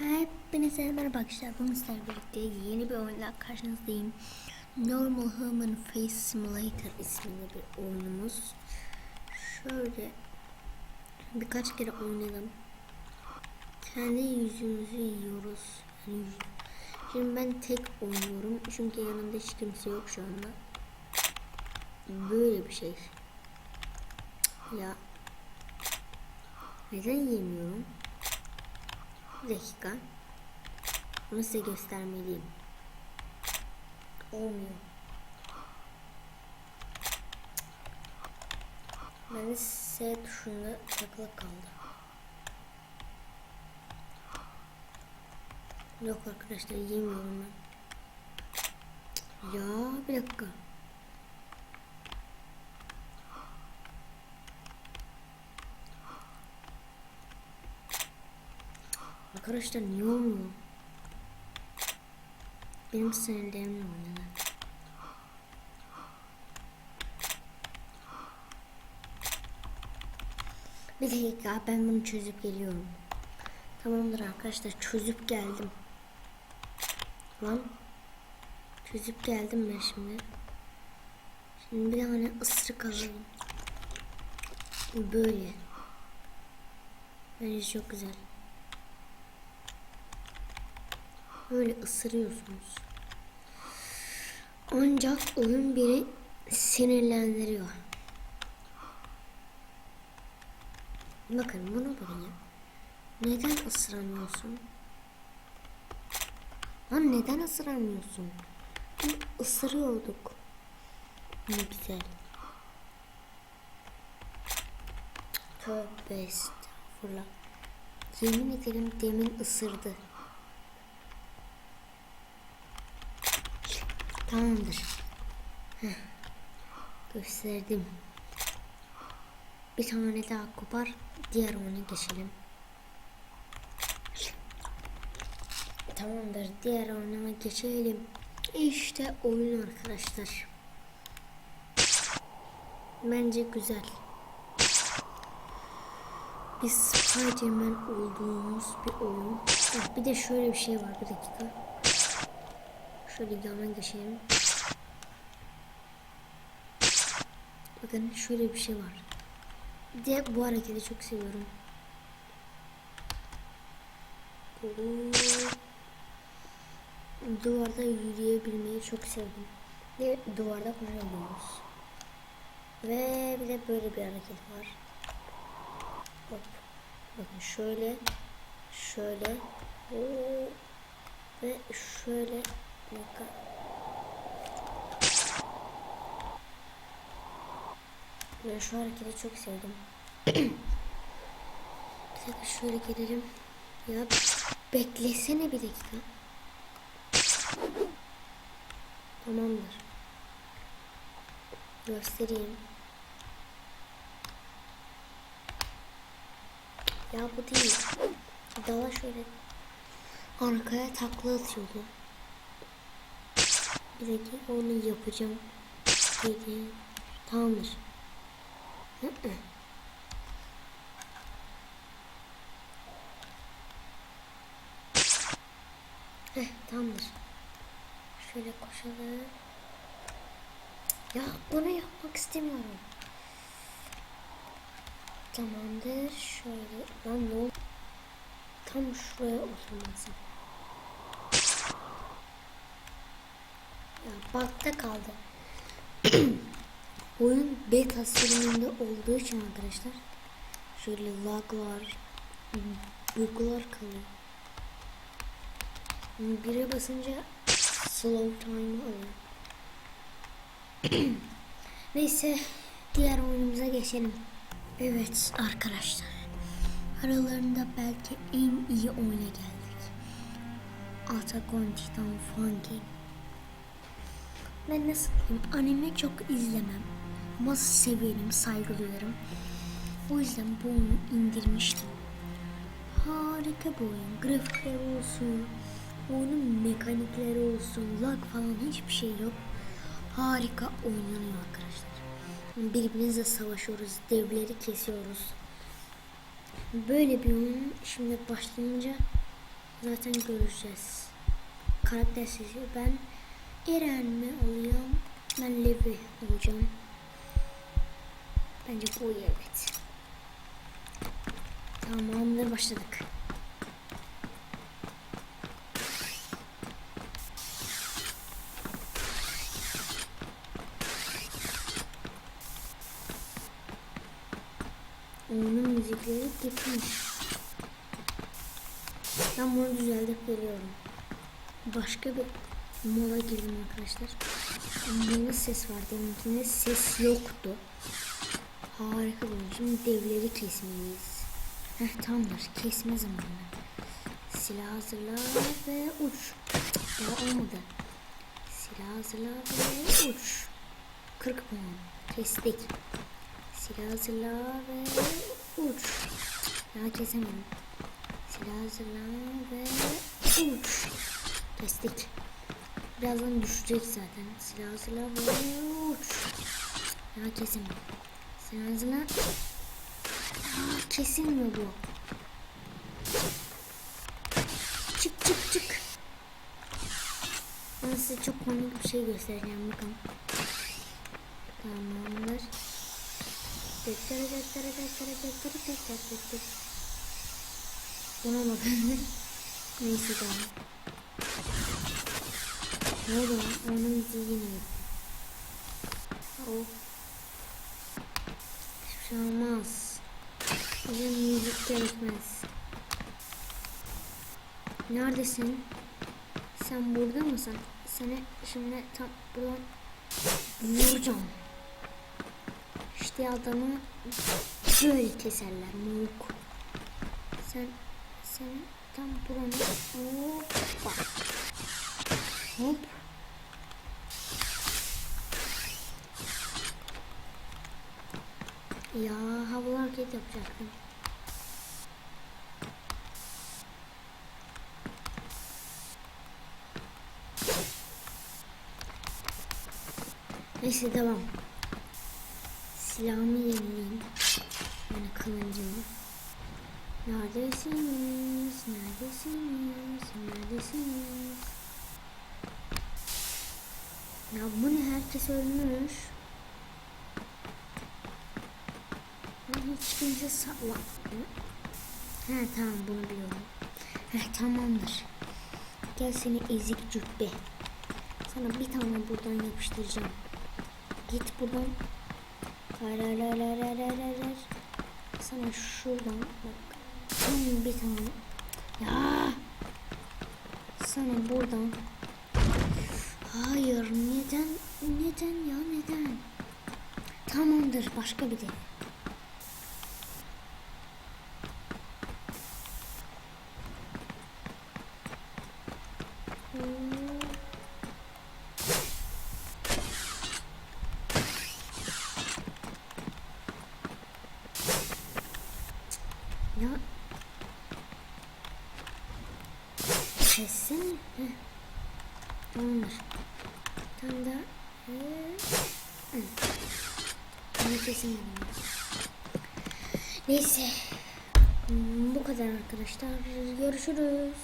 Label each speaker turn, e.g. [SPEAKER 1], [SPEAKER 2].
[SPEAKER 1] Hepinize merhaba arkadaşlar. Bugün sizlerle birlikte yeni bir oyunla karşınızdayım. Normal Human Face Simulator isimli bir oyunumuz. Şöyle birkaç kere oynayalım. Kendi yüzümüzü yiyoruz. Şimdi ben tek oynuyorum. Çünkü yanımda hiç kimse yok şu anda. Böyle bir şey. Ya. Neden yemiyorum? Bir dakika. Bunu size göstermeliyim. Olmuyor. Ben de S tuşunda takılı kaldı. Yok arkadaşlar yemiyorum ben. Ya bir dakika. Arkadaşlar niye olmuyor? Benim sinirlerimle oynadı. Bir dakika ben bunu çözüp geliyorum. Tamamdır arkadaşlar çözüp geldim. Lan. Çözüp geldim ben şimdi. Şimdi bir tane ısırık alalım. Böyle. Bence çok güzel. Böyle ısırıyorsunuz. Ancak oyun beni sinirlendiriyor. Bakın bunu buraya. Neden ısıramıyorsun? Lan neden ısıramıyorsun? Biz ısırıyorduk. Ne güzel. Tövbe estağfurullah. Yemin ederim demin ısırdı. Tamamdır. Gösterdim. Bir tane daha kopar. Diğer oyuna geçelim. Tamamdır. Diğer oyuna geçelim. İşte oyun arkadaşlar. Bence güzel. Biz Spiderman olduğumuz bir oyun. Ah, bir de şöyle bir şey var. Bir dakika. Şöyle yana geçelim. Bakın şöyle bir şey var. Bir de bu hareketi çok seviyorum. Duvarda yürüyebilmeyi çok sevdim. Ve duvarda koşamıyoruz. Ve bir de böyle bir hareket var. Hop. Bakın şöyle. Şöyle. Ve şöyle. Dakika. Ben şu hareketi çok sevdim. bir dakika şöyle gelelim. Ya beklesene bir dakika. Tamamdır. Göstereyim. Ya bu değil. Dala şöyle arkaya takla atıyordu. Dakika onu yapacağım. Dedi. Tamamdır. Hı hı. Heh, tamamdır. Şöyle koşalım. Ya bunu yapmak istemiyorum. Tamamdır. Şöyle. Lan ne oldu? Tam şuraya oturmasın. Bakta kaldı. Oyun beta sürümünde olduğu için arkadaşlar şöyle laglar, buglar kalıyor. Bire basınca slow time alıyor. Neyse diğer oyunumuza geçelim. Evet arkadaşlar. Aralarında belki en iyi oyuna geldik. Attack on Titan Fan Game. Ben nasıl diyeyim anime çok izlemem. Ama severim, saygılıyorum. O yüzden bu oyunu indirmiştim. Harika bir oyun. Grafikler olsun, oyunun mekanikleri olsun, lag falan hiçbir şey yok. Harika oynanıyor arkadaşlar. Birbirimizle savaşıyoruz, devleri kesiyoruz. Böyle bir oyun şimdi başlayınca Zaten göreceğiz. Karakter seçiyor. Ben Eren mi oluyorum? Ben Levi olacağım. Bence bu iyi evet. Tamamdır başladık. Onun müzikleri gitmiş. Ben bunu düzeltip geliyorum. Başka bir mola girdim arkadaşlar. Bunda ses var. Deminkinde ses yoktu. Harika oyun. Şimdi devleri kesmeliyiz. Heh tamamdır. Kesme zamanı. Silah hazırla ve uç. Daha olmadı. Silah hazırla ve uç. 40 puan. Kestik. Silah hazırla ve uç. Daha kesemedim. Silah hazırla ve uç. Kestik. Birazdan düşecek zaten. Silah ve uç. Daha kesemedim. Silah hazırla. Aa, kesilmiyor bu. Çık çık çık. Ben size çok komik bir şey göstereceğim bakın. Tamamdır. Buna bakın. Neyse tamam. Ne oldu lan? Onun yine. Oh. Hiçbir şey olmaz. Bize müzik gerekmez. Neredesin? Sen burada mısın? Seni şimdi tam buradan vuracağım. İşte adamı böyle keserler muk. Sen sen tam buranı hoppa. Hop. Ya havalı hareket yapacaktım. Neyse devam. Silahımı yenileyim. Yani kılıncımı. Neredesiniz? Neredesiniz? Neredesiniz? Ya bu ne? Herkes ölmüş. Ben hiç kimse salla. He tamam bunu biliyorum. He tamamdır. Gel seni ezik cübbe. Sana bir tane buradan yapıştıracağım. Git buradan. Hayır hayır hayır hayır hayır hayır. Sana şuradan bak. Tam bir tane. Ya. Sana buradan. Hayır neden? Neden ya neden? Tamamdır başka bir de. Hmm. Ya. Heh. Tamamdır. Tam da. Bunu kesin. Neyse. Bu kadar arkadaşlar. Görüşürüz.